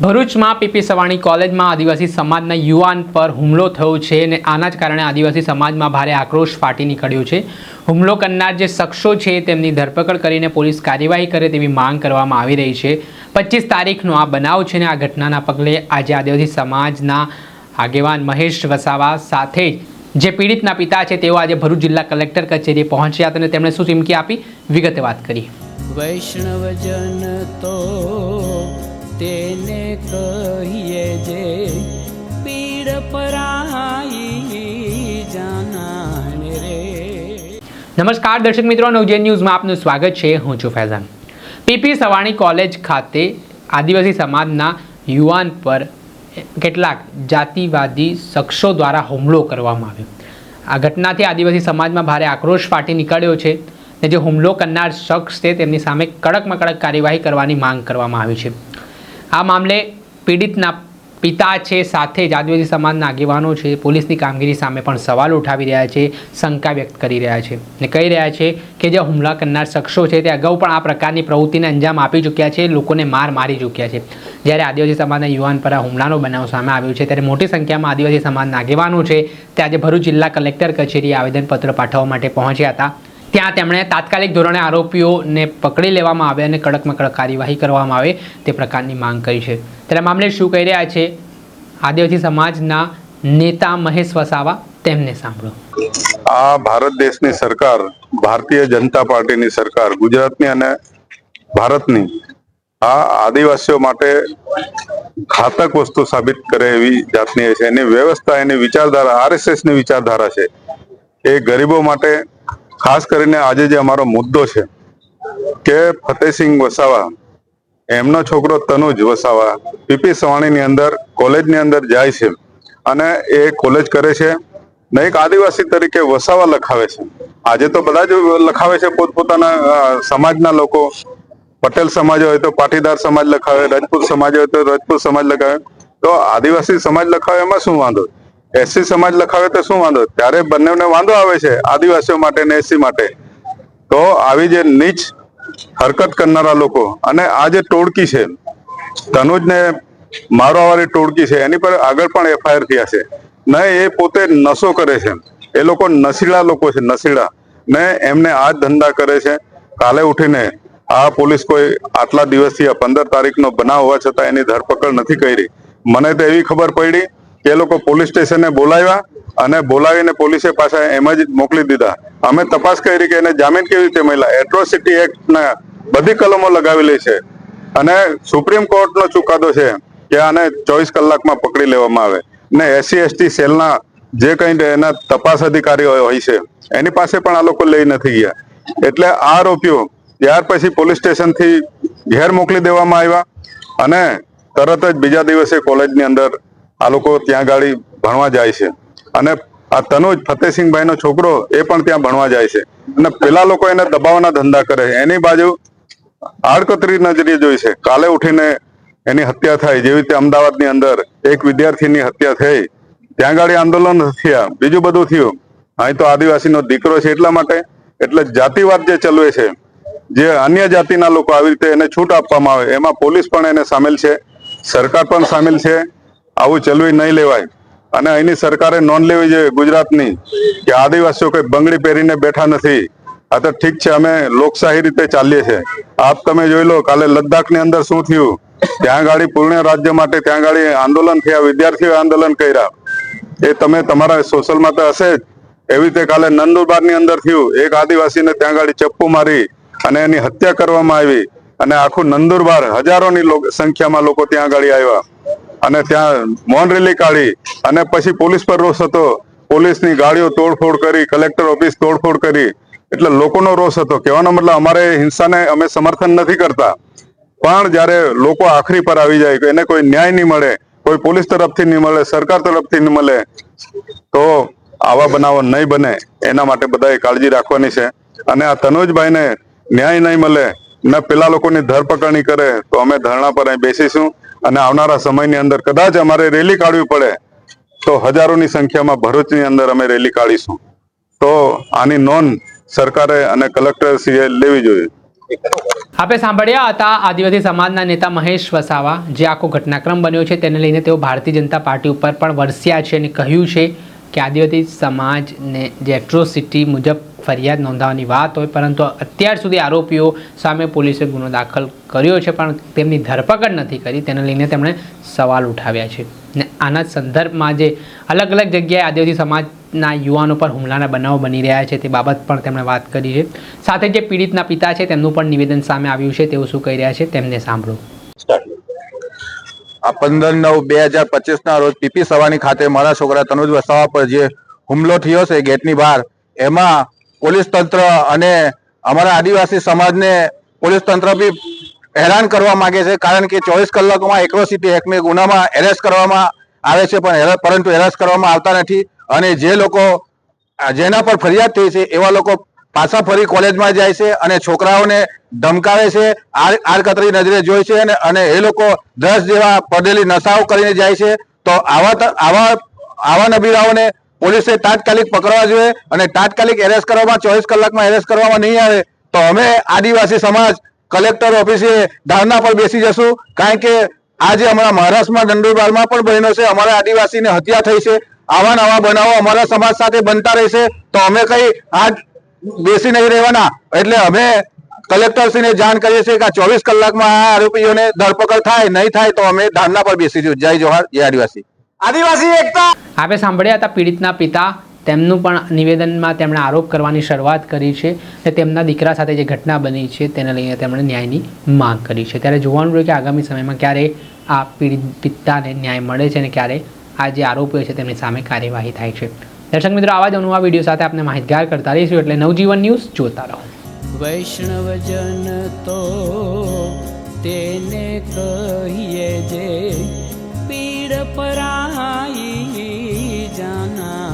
ભરૂચમાં પીપી સવાણી કોલેજમાં આદિવાસી સમાજના યુવાન પર હુમલો થયો છે અને આના જ કારણે આદિવાસી સમાજમાં ભારે આક્રોશ ફાટી નીકળ્યો છે. હુમલો કરનાર જે શખ્સો છે તેમની ધરપકડ કરીને પોલીસ કાર્યવાહી કરે તેવી માંગ કરવામાં આવી રહી છે. પચીસ તારીખનો આ બનાવ છે અને આ ઘટનાના પગલે આજે આદિવાસી સમાજના આગેવાન મહેશ વસાવા સાથે જ જે પીડિતના પિતા છે તેઓ આજે ભરૂચ જિલ્લા કલેક્ટર કચેરીએ પહોંચ્યા હતા અને તેમણે શું ચીમકી આપી? વિગતે વાત કરી વૈષ્ણવજન તો તેને કહીએ જે પીડ પરાઈ જાનાને રે. નમસ્કાર, દર્શક મિત્રો નવજે ન્યૂઝમાં આપનું સ્વાગત છે. હું છું ફૈઝાન. પીપી સવાણી કોલેજ ખાતે આદિવાસી સમાજના યુવાન પર કેટલાક જાતિવાદી શખ્સો દ્વારા હુમલો કરવામાં આવ્યો. આ ઘટનાથી આદિવાસી સમાજમાં ભારે આક્રોશ ફાટી નીકળ્યો છે ને જે હુમલો કરનાર શખ્સ છે, તેમની સામે કડકમાં કડક કાર્યવાહી કરવાની માંગ કરવામાં આવી છે. આ મામલે પીડિતના પિતા છે, સાથે જ આદિવાસી સમાજના આગેવાનો છે, પોલીસની કામગીરી સામે પણ સવાલ ઉઠાવી રહ્યા છે, શંકા વ્યક્ત કરી રહ્યા છે ને કહી રહ્યા છે કે જે હુમલા કરનાર શખ્સો છે તે અગાઉ પણ આ પ્રકારની પ્રવૃત્તિને અંજામ આપી ચૂક્યા છે, લોકોને માર મારી ચૂક્યા છે. જ્યારે આદિવાસી સમાજના યુવાન પર આ હુમલાનો બનાવ સામે આવ્યો છે, ત્યારે મોટી સંખ્યામાં આદિવાસી સમાજના આગેવાનો છે તે આજે ભરૂચ જિલ્લા કલેક્ટર કચેરીએ આવેદનપત્ર પાઠવવા માટે પહોંચ્યા હતા. ત્યાં તેમણે તાત્કાલિક ધોરણે આરોપીઓને પકડી લેવામાં આવે અને કડકમાં કડક કાર્યવાહી કરવામાં આવે તે પ્રકારની માંગ કરી છે. ત્યારે મામલે શું કહી રહ્યા છે? આદિવાસી સમાજના નેતા મહેશ વસાવા, તેમને સાંભળો. આ ભારત દેશની સરકાર, ભારતીય જનતા પાર્ટીની સરકાર, ગુજરાતની અને ભારતની આ આદિવાસીઓ માટે ઘાતક વસ્તુ સાબિત કરે એવી જાતની છે. એની વ્યવસ્થા, એની વિચારધારા આરએસએસની વિચારધારા છે. એ ગરીબો માટે ખાસ કરીને આજે જે અમારો મુદ્દો છે કે ફતેહસિંહ વસાવા, એમનો છોકરો તનુજ વસાવા પીપી સવાણીની અંદર, કોલેજની અંદર જાય છે અને એ કોલેજ કરે છે ને એક આદિવાસી તરીકે વસાવા લખાવે છે. આજે તો બધા જ લખાવે છે પોતપોતાના સમાજના લોકો. પટેલ સમાજ હોય તો પાટીદાર સમાજ લખાવે, રાજપૂત સમાજ હોય તો રાજપૂત સમાજ લખાવે. તો આદિવાસી સમાજ લખાવે એમાં શું વાંધો? એસસી સમાજ લખાવે તો શું વાંધો? ત્યારે બંનેને વાંધો આવે છે, આદિવાસીઓ માટે ને એસસી માટે. તો આવી જે નીચ હરકત કરનારા લોકો અને આ જે ટોળકી છે તનુજને મારવાવાળી ટોળકી છે, એની પર આગળ પણ એફઆઈઆર થયા છે. ને એ પોતે નશો કરે છે. એ લોકો નશીલા લોકો છે, નશીલા. ને એમને આ ધંધા કરે છે. કાલે ઉઠીને આ પોલીસ કોઈ આટલા દિવસથી પંદર તારીખનો બનાવ હોવા છતાં એની ધરપકડ નથી કરી. મને તો એવી ખબર પડી એ લોકો પોલીસ સ્ટેશને બોલાવ્યા અને બોલાવીને પોલીસે પાછા એમ જ મોકલી દીધા. અમે તપાસ કરી કે એને જામીન કેવી રીતે મળ્યા? એટ્રોસિટી એક્ટના બધી કલમો લગાવેલી છે. અને સુપ્રીમ કોર્ટનો ચુકાદો છે કે આને ચોવીસ કલાકમાં પકડી લેવામાં આવે. ને એસસી એસટી સેલના જે કંઈ એના તપાસ અધિકારીઓ હોય છે, એની પાસે પણ આ લોકો લઈ નથી ગયા. એટલે આ આરોપીઓ ત્યાર પછી પોલીસ સ્ટેશનથી ઘેર મોકલી દેવામાં આવ્યા અને તરત જ બીજા દિવસે કોલેજની અંદર આ લોકો ત્યાં ગાડી ભણવા જાય છે. અને આ તનુજ ફતેહસિંહભાઈ નો છોકરો એ પણ ત્યાં ભણવા જાય છે. અને પેલા લોકો એને દબાવવાના ધંધા કરે છે. એની બાજુ આડકતરી નજરે જોઈ છે. કાલે ઉઠીને એની હત્યા થાય જેવી રીતે અમદાવાદની અંદર એક વિદ્યાર્થીની હત્યા થઈ. ત્યાં ગાડી આંદોલન થયા. બીજું બધું થયું. અહીં તો આદિવાસીનો દીકરો છે એટલા માટે. એટલે જાતિવાદ જે ચલવે છે, જે અન્ય જાતિના લોકો આવી રીતે એને છૂટ આપવામાં આવે, એમાં પોલીસ પણ એને સામેલ છે. સરકાર પણ સામેલ છે. આવું ચલવી નહીં લેવાય. અને અહીંની સરકારે નોંધ લેવી જોઈએ ગુજરાતની કે આદિવાસીઓ કોઈ બંગડી પહેરીને બેઠા નથી. આ તો ઠીક છે, અમે લોકશાહી રીતે ચાલીએ છીએ. આપ તમે જોઈ લો, કાલે લદ્દાખની અંદર શું થયું? ત્યાં ગાડી પૂર્ણ રાજ્ય માટે ત્યાં ગાડી આંદોલન થયા વિદ્યાર્થીઓ આંદોલન કર્યા. એ તમે તમારા સોશિયલમાં તો હશે જ. એવી રીતે કાલે નંદુરબારની અંદર થયું, એક આદિવાસીને ત્યાં ગાડી ચપ્પુ મારી અને એની હત્યા કરવામાં આવી. અને આખું નંદુરબાર હજારોની સંખ્યામાં લોકો ત્યાં ગાડી આવ્યા. અને ત્યાં મૌન રેલી કાઢી અને પછી પોલીસ પર રોષ હતો. પોલીસની ગાડીઓ તોડફોડ કરી, કલેક્ટર ઓફિસ તોડફોડ કરી. એટલે લોકોનો રોષ હતો. કહેવાનો મતલબ અમારે હિંસાને અમે સમર્થન નથી કરતા. પણ જ્યારે લોકો આખરી પર આવી જાય એને કોઈ ન્યાય નહીં મળે, કોઈ પોલીસ તરફથી નહીં મળે, સરકાર તરફથી નહીં મળે, તો આવા બનાવો નહીં બને. એના માટે બધાએ કાળજી રાખવાની છે. અને આ તનોજભાઈને ન્યાય નહીં મળે, ને પેલા લોકોની ધરપકડ નહીં કરે, તો અમે ધરણા પર અહીં બેસીશું. અને આવનારા સમયની અંદર કદાચ અમારે રેલી કાઢવી પડે, તો હજારોની સંખ્યામાં ભરૂચની અંદર અમે રેલી કાઢીશું. તો આની નોંધ સરકારે અને કલેક્ટરશ્રીએ લેવી જોઈએ. આપણે સાંભળ્યા હતા આદિવાસી સમાજના નેતા મહેશ વસાવા, જે આખો ઘટનાક્રમ બન્યો છે, તેને લઈને તેઓ ભારતીય જનતા પાર્ટી ઉપર પણ વરસ્યા છે અને કહ્યું છે કે આદિવાસી સમાજને જે એટ્રોસિટી મુજબ ફરિયાદ નોંધાવવાની વાત હોય, પરંતુ અત્યાર સુધી આરોપીઓ સામે પોલીસે ગુનો દાખલ કર્યો છે, પણ તેમની ધરપકડ નથી કરી. તેને લઈને તેમણે સવાલ ઉઠાવ્યા છે. ને આના સંદર્ભમાં જે અલગ અલગ જગ્યાએ આદિવાસી સમાજના યુવાનો પર હુમલાના બનાવો બની રહ્યા છે, તે બાબત પણ તેમણે વાત કરી છે. સાથે જે પીડિતના પિતા છે, તેમનું પણ નિવેદન સામે આવ્યું છે, તેઓ શું કહી રહ્યા છે, તેમને સાંભળો. આ પંદર નવ બે હજાર પચીસ ના રોજ પીપી સવાની ખાતે મારા છોકરા તનુજ વસાવા પર જે હુમલો થયો છે ગેટની બહાર, એમાં પોલીસ તંત્ર અને અમારા આદિવાસી સમાજને પોલીસ તંત્ર બી હેરાન કરવા માંગે છે, કારણ કે ચોવીસ કલાકોમાં એક્રોસિટી એક્ટની ગુનામાં એરેસ્ટ કરવામાં આવે છે, પણ પરંતુ એરેસ્ટ કરવામાં આવતા નથી. અને જે લોકો જેના પર ફરિયાદ થઈ છે, એવા લોકો પાછા ફરી કોલેજમાં જાય છે અને છોકરાઓને ધમકાવે છે આડકતરી નજરે જોઈ છે અને એ લોકો દસ જેવા પડેલી નશાઓ કરીને જાય છે. તો આવા આવા આવા નબીરાઓને પોલીસે તાત્કાલિક પકડવા જોઈએ અને તાત્કાલિક એરેસ્ટ કરવામાં, ચોવીસ કલાકમાં એરેસ્ટ કરવામાં નહીં આવે તો અમે આદિવાસી સમાજ કલેક્ટર ઓફિસે ધરણા પર બેસી જશું. કારણ કે આજે હમણાં મહારાષ્ટ્રમાં નંદુરબારમાં પણ બહેનો છે. અમારા આદિવાસીની હત્યા થઈ છે. આવા નવા બનાવો અમારા સમાજ સાથે બનતા રહેશે. તો અમે કઈ આજ બેસી નહીં રહેવાના. એટલે અમે કલેક્ટરશ્રીને જાણ કરીએ છીએ કે ચોવીસ કલાકમાં આ આરોપીઓને ધરપકડ થાય નહીં થાય તો અમે ધારણા પર બેસીશું જય જોહાર જય આદિવાસી. આદિવાસી એકતા. આપણે સાંભળ્યા હતા પીડિતના પિતા તેમનું પણ નિવેદનમાં તેમણે આરોપ કરવાની શરૂઆત કરી છે અને તેમના દીકરા સાથે જે ઘટના બની છે તેને લઈને તેમણે ન્યાયની માંગ કરી છે. ત્યારે જોવાનું રહ્યું કે આગામી સમયમાં ક્યારે આ પીડિત પિતાને ન્યાય મળે છે અને ક્યારે આ જે આરોપીઓ છે તેમની સામે કાર્યવાહી થાય છે. દર્શક મિત્રો, આવા જ અનુવા વીડિયો સાથે આપણે માહિતગાર કરતા રહીશું એટલે નવજીવન ન્યૂઝ જોતા રહો. વૈષ્ણવજન તો તેને કહીએ જે પીડ પરાઈ જાના.